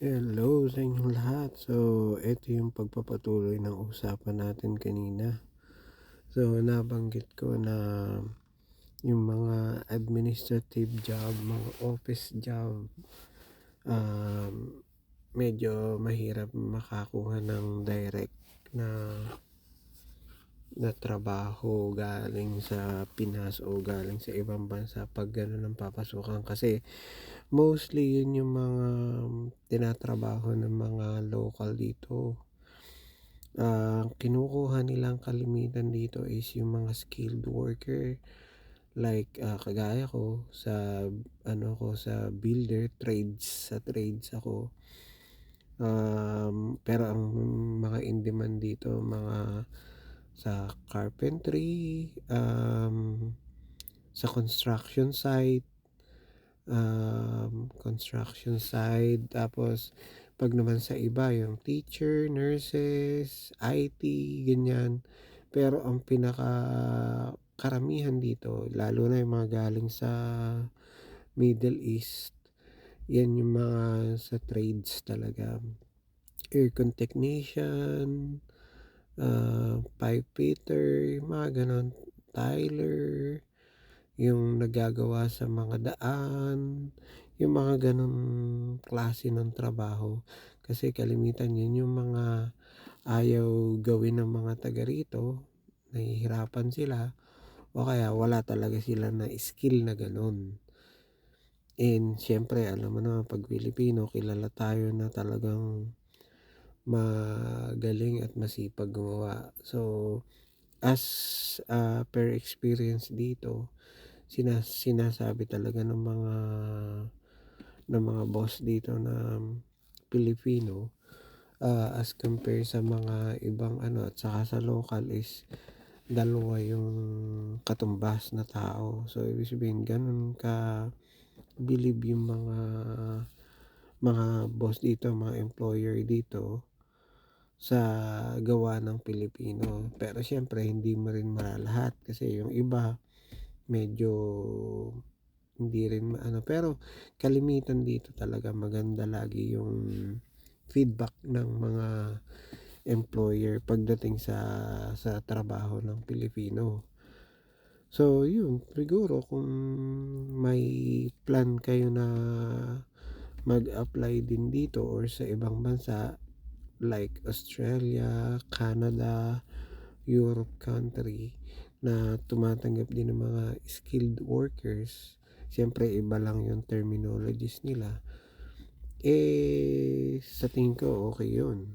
Hello sa inyong lahat. So, ito yung pagpapatuloy ng usapan natin kanina. So, nabanggit ko na yung mga administrative job, mga office job, um, medyo mahirap makakuha ng direct na na trabaho galing sa Pinas o galing sa ibang bansa pag gano'n ang papasukan. Kasi mostly yun yung mga tinatrabaho ng mga local dito. Uh, kinukuha nilang kalimitan dito is yung mga skilled worker. Like uh, kagaya ko sa ano ko sa builder trades sa trades ako. Um, pero ang mga in demand dito mga sa carpentry, um, sa construction site, um, construction site, tapos pag naman sa iba, yung teacher, nurses, IT, ganyan. Pero ang pinaka karamihan dito, lalo na yung mga galing sa Middle East, yan yung mga sa trades talaga. Aircon technician, uh, pipe fitter, mga ganon, tiler, yung nagagawa sa mga daan, yung mga ganon klase ng trabaho. Kasi kalimitan yun yung mga ayaw gawin ng mga taga rito, nahihirapan sila, o kaya wala talaga sila na skill na ganon. And syempre, alam mo naman pag Pilipino, kilala tayo na talagang magaling at masipag gumawa. So, as uh, per experience dito, sinas sinasabi talaga ng mga ng mga boss dito na Pilipino uh, as compare sa mga ibang ano at saka sa local is dalawa yung katumbas na tao. So, ibig sabihin, ganun ka believe yung mga mga boss dito, mga employer dito sa gawa ng Pilipino. Pero syempre hindi mo rin malalahat kasi yung iba medyo hindi rin ano pero kalimitan dito talaga maganda lagi yung feedback ng mga employer pagdating sa sa trabaho ng Pilipino. So, yun, siguro kung may plan kayo na mag-apply din dito or sa ibang bansa like Australia, Canada, Europe country na tumatanggap din ng mga skilled workers. Siyempre, iba lang yung terminologies nila. Eh, sa tingin ko, okay yun.